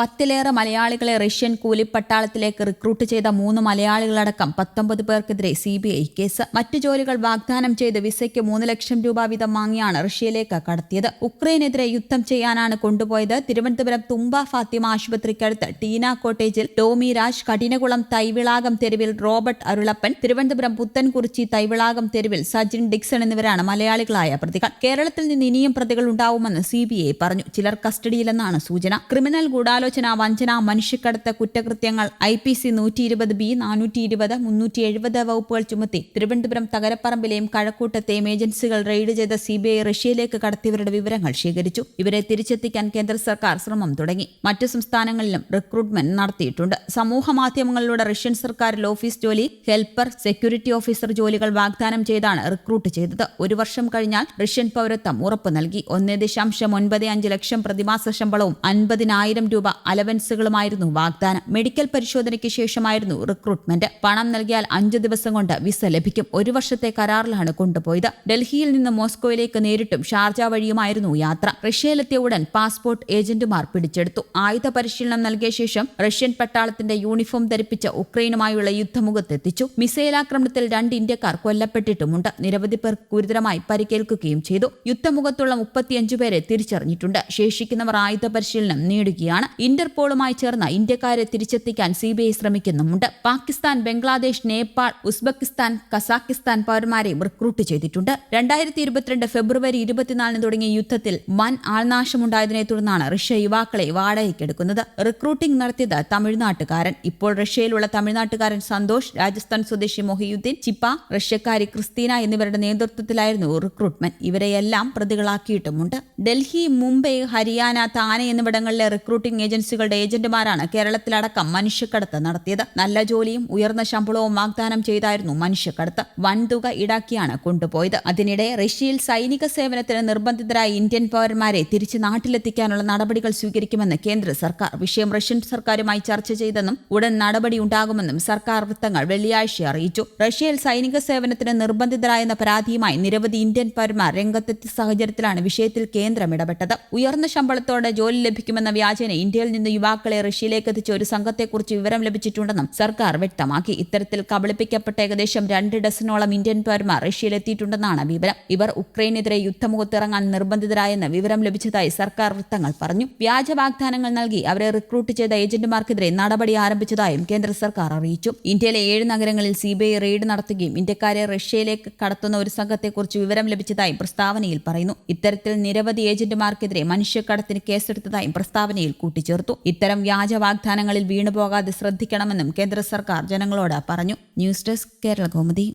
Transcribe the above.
പത്തിലേറെ മലയാളികളെ Russian കൂലിപ്പട്ടാളത്തിലേക്ക് recruit ചെയ്ത മൂന്ന് മലയാളികളടക്കം പത്തൊമ്പത് പേർക്കെതിരെ സി ബി ഐ കേസ്. മറ്റു ജോലികൾ വാഗ്ദാനം ചെയ്ത് വിസയ്ക്ക് മൂന്ന് ലക്ഷം രൂപ വീതം വാങ്ങിയാണ് റഷ്യയിലേക്ക് കടത്തിയത്. ഉക്രൈനെതിരെ യുദ്ധം ചെയ്യാനാണ് കൊണ്ടുപോയത്. തിരുവനന്തപുരം തുമ്പ ഫാത്തിമ ആശുപത്രിക്കടുത്ത് ടീന കോട്ടേജിൽ ടോമി രാജ് കഠിനകുളം തൈവിളാകം തെരുവിൽ റോബർട്ട് അരുളപ്പൻ തിരുവനന്തപുരം പുത്തൻകുറിച്ചി തൈവിളാകം തെരുവിൽ സജിൻ ഡിക്സൺ എന്നിവരാണ് മലയാളികളായ പ്രതികൾ. കേരളത്തിൽ നിന്ന് ഇനിയും പ്രതികൾ ഉണ്ടാവുമെന്ന് സി പറഞ്ഞു. ചിലർ കസ്റ്റഡിയിലെന്നാണ് സൂചന. ക്രിമിനൽ ഗൂഢാലോചന വഞ്ചന മനുഷ്യക്കടത്ത് കുറ്റകൃത്യങ്ങൾ ഐ പി സി നൂറ്റി ഇരുപത് ബി നാനൂറ്റി ഇരുപത് മുന്നൂറ്റി എഴുപത് വകുപ്പുകൾ ചുമത്തി. തിരുവനന്തപുരം തകരപ്പറമ്പിലെയും കഴക്കൂട്ടത്തെയും ഏജൻസികൾ റെയ്ഡ് ചെയ്ത സി ബി ഐ റഷ്യയിലേക്ക് കടത്തിയവരുടെ വിവരങ്ങൾ ശേഖരിച്ചു. ഇവരെ തിരിച്ചെത്തിക്കാൻ കേന്ദ്ര സർക്കാർ ശ്രമം തുടങ്ങി. മറ്റു സംസ്ഥാനങ്ങളിലും റിക്രൂട്ട്മെന്റ് നടത്തിയിട്ടുണ്ട്. സമൂഹ മാധ്യമങ്ങളിലൂടെ റഷ്യൻ സർക്കാരിൽ ഓഫീസ് ജോലി ഹെൽപ്പർ സെക്യൂരിറ്റി ഓഫീസർ ജോലികൾ വാഗ്ദാനം ചെയ്താണ് റിക്രൂട്ട് ചെയ്തത്. ഒരു വർഷം കഴിഞ്ഞാൽ റഷ്യൻ പൗരത്വം ഉറപ്പ് നൽകി. ഒന്നേ ദശാംശം ഒൻപത് അഞ്ച് ലക്ഷം പ്രതിമാസ ശമ്പളവും അൻപതിനായിരം രൂപ അലവൻസുകളുമായിരുന്നു വാഗ്ദാനം. മെഡിക്കൽ പരിശോധനയ്ക്ക് ശേഷമായിരുന്നു റിക്രൂട്ട്മെന്റ്. പണം നൽകിയാൽ അഞ്ചു ദിവസം കൊണ്ട് വിസ ലഭിക്കും. ഒരു വർഷത്തെ കരാറിലാണ് കൊണ്ടുപോയത്. ഡൽഹിയിൽ നിന്ന് മോസ്കോയിലേക്ക് നേരിട്ടും ഷാർജ വഴിയുമായിരുന്നു യാത്ര. റഷ്യയിലെത്തിയ ഉടൻ പാസ്പോർട്ട് ഏജന്റുമാർ പിടിച്ചെടുത്തു. ആയുധ പരിശീലനം നൽകിയ ശേഷം റഷ്യൻ പട്ടാളത്തിന്റെ യൂണിഫോം ധരിപ്പിച്ച ഉക്രൈനുമായുള്ള യുദ്ധമുഖത്തെത്തിച്ചു. മിസൈൽ ആക്രമണത്തിൽ രണ്ട് ഇന്ത്യക്കാർ കൊല്ലപ്പെട്ടിട്ടുമുണ്ട്. നിരവധി പേർ ഗുരുതരമായി പരിക്കേൽക്കുകയും ചെയ്തു. യുദ്ധമുഖത്തുള്ള മുപ്പത്തിയഞ്ചു പേരെ തിരിച്ചറിഞ്ഞിട്ടുണ്ട്. ശേഷിക്കുന്നവർ ആയുധ പരിശീലനം നേടുകയാണ് ഇന്റർപോളുമായി ചേർന്ന് ഇന്ത്യക്കാരെ തിരിച്ചെത്തിക്കാൻ സി ബി ഐ ശ്രമിക്കുന്നുമുണ്ട്. പാകിസ്ഥാൻ ബംഗ്ലാദേശ് നേപ്പാൾ ഉസ്ബെക്കിസ്ഥാൻ കസാക്കിസ്ഥാൻ പൗരന്മാരെ റിക്രൂട്ട് ചെയ്തിട്ടുണ്ട്. രണ്ടായിരത്തി ഇരുപത്തിരണ്ട് ഫെബ്രുവരി ഇരുപത്തിനാലിന് തുടങ്ങിയ യുദ്ധത്തിൽ വൻ ആൾനാശമുണ്ടായതിനെ തുടർന്നാണ് റഷ്യ യുവാക്കളെ വാടകയ്ക്കെടുക്കുന്നത് റിക്രൂട്ടിംഗ് നടത്തിയത് തമിഴ്നാട്ടുകാരൻ. ഇപ്പോൾ റഷ്യയിലുള്ള തമിഴ്നാട്ടുകാരൻ സന്തോഷ് രാജസ്ഥാൻ സ്വദേശി മൊഹിയുദ്ദീൻ ചിപ്പ റഷ്യക്കാരി ക്രിസ്തീന എന്നിവരുടെ നേതൃത്വത്തിലായിരുന്നു റിക്രൂട്ട്മെന്റ്. ഇവരെയെല്ലാം പ്രതികളാക്കിയിട്ടുമുണ്ട്. ഡൽഹി മുംബൈ ഹരിയാന താനെ എന്നിവിടങ്ങളിലെ റിക്രൂട്ടിംഗ് ഏജൻസികളുടെ ഏജന്റുമാരാണ് കേരളത്തിലടക്കം മനുഷ്യക്കടത്ത് നടത്തിയത്. നല്ല ജോലിയും ഉയർന്ന ശമ്പളവും വാഗ്ദാനം ചെയ്തായിരുന്നു മനുഷ്യക്കടത്ത്. വൻതുക ഈടാക്കിയാണ് കൊണ്ടുപോയത്. അതിനിടെ റഷ്യയിൽ സൈനിക സേവനത്തിന് നിർബന്ധിതരായ ഇന്ത്യൻ പൗരന്മാരെ തിരിച്ച് നാട്ടിലെത്തിക്കാനുള്ള നടപടികൾ സ്വീകരിക്കുമെന്ന് കേന്ദ്ര സർക്കാർ. വിഷയം റഷ്യൻ സർക്കാരുമായി ചർച്ച ചെയ്തെന്നും ഉടൻ നടപടി ഉണ്ടാകുമെന്നും സർക്കാർ വൃത്തങ്ങൾ വെള്ളിയാഴ്ച അറിയിച്ചു. റഷ്യയിൽ സൈനിക സേവനത്തിന് നിർബന്ധിതരായെന്ന പരാതിയുമായി നിരവധി ഇന്ത്യൻ പൗരന്മാർ രംഗത്തെത്തിയ സാഹചര്യത്തിലാണ് വിഷയത്തിൽ കേന്ദ്രം ഇടപെട്ടത്. ഉയർന്ന ശമ്പളത്തോടെ ജോലി ലഭിക്കുമെന്ന വ്യാജന ഇന്ത്യയിൽ നിന്ന് യുവാക്കളെ റഷ്യയിലേക്ക് എത്തിച്ച ഒരു സംഘത്തെക്കുറിച്ച് വിവരം ലഭിച്ചിട്ടുണ്ടെന്നും സർക്കാർ വ്യക്തമാക്കി. ഇത്തരത്തിൽ കബളിപ്പിക്കപ്പെട്ട ഏകദേശം രണ്ട് ഡസനോളം ഇന്ത്യൻ പൗരന്മാർ റഷ്യയിലെത്തിയിട്ടുണ്ടെന്നാണ് വിവരം. ഇവർ ഉക്രൈനെതിരെ യുദ്ധമുഖത്തിറങ്ങാൻ നിർബന്ധിതരായെന്ന് വിവരം ലഭിച്ചതായി സർക്കാർ വൃത്തങ്ങൾ പറഞ്ഞു. വ്യാജ വാഗ്ദാനങ്ങൾ നൽകി അവരെ റിക്രൂട്ട് ചെയ്ത ഏജന്റുമാർക്കെതിരെ നടപടി ആരംഭിച്ചതായും കേന്ദ്ര സർക്കാർ അറിയിച്ചു. ഇന്ത്യയിലെ ഏഴ് നഗരങ്ങളിൽ സി റെയ്ഡ് നടത്തുകയും ഇന്ത്യക്കാരെ റഷ്യയിലേക്ക് കടത്തുന്ന ഒരു സംഘത്തെക്കുറിച്ച് വിവരം ലഭിച്ചതായും പ്രസ്താവനയിൽ പറയുന്നു. ഇത്തരത്തിൽ നിരവധി ഏജന്റുമാർക്കെതിരെ മനുഷ്യക്കടത്തിന് കേസെടുത്തതായും പ്രസ്താവനയിൽ കൂട്ടിച്ചേർത്തു. ഇത്തരം വ്യാജ വാഗ്ദാനങ്ങളിൽ വീണുപോകാതെ ശ്രദ്ധിക്കണമെന്നും കേന്ദ്ര സർക്കാർ ജനങ്ങളോട് പറഞ്ഞു. News desk Kerala Kaumudi.